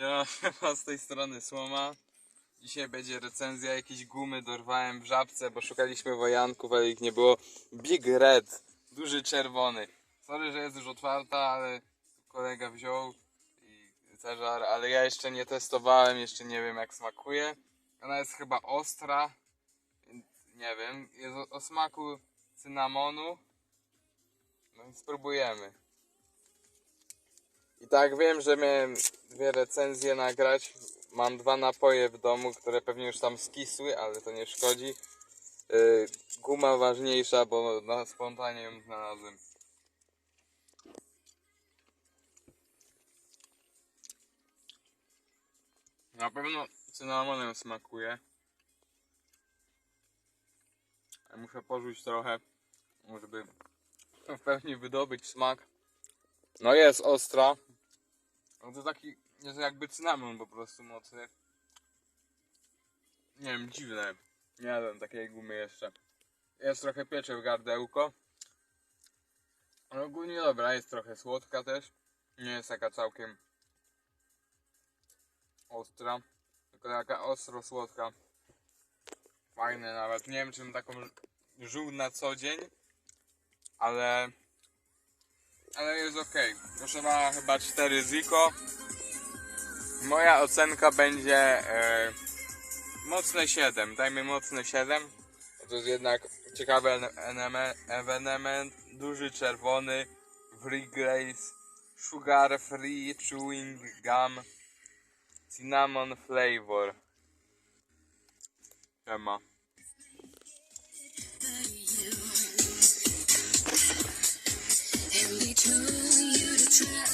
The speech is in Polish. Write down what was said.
Ja chyba z tej strony Słoma. Dzisiaj będzie recenzja jakiejś gumy, dorwałem w żabce, bo szukaliśmy wojanków, ale ich nie było. Big Red, duży czerwony. Sorry, że jest już otwarta, ale kolega wziął i zażar, ale ja jeszcze nie testowałem, jeszcze nie wiem jak smakuje. Ona jest chyba ostra, nie wiem, jest o, o smaku cynamonu. No i spróbujemy. I tak wiem, że miałem dwie recenzje nagrać. Mam dwa napoje w domu, które pewnie już tam skisły, ale to nie szkodzi. Yy, guma ważniejsza, bo na spontanie ją znalazłem. Na pewno cynamonem smakuje. Muszę porzuć trochę, żeby w pełni wydobyć smak. No jest ostra. No to taki, jest jakby cynamon po prostu mocny. Nie wiem, dziwne. Nie jadłem takiej gumy jeszcze. Jest trochę piecze w gardełko. Ale ogólnie dobra, jest trochę słodka też. Nie jest taka całkiem ostra. Tylko taka ostro słodka. Fajne nawet. Nie wiem, czy bym taką żół na co dzień. Ale ale jest ok. Kosztowała chyba 4 ziko. Moja ocenka będzie e, mocne 7. Dajmy mocne 7. Bo To jest jednak ciekawy ene- eneme- ewenement. Duży czerwony. Free Grace. Sugar free chewing gum. Cinnamon flavor. Siema. yeah.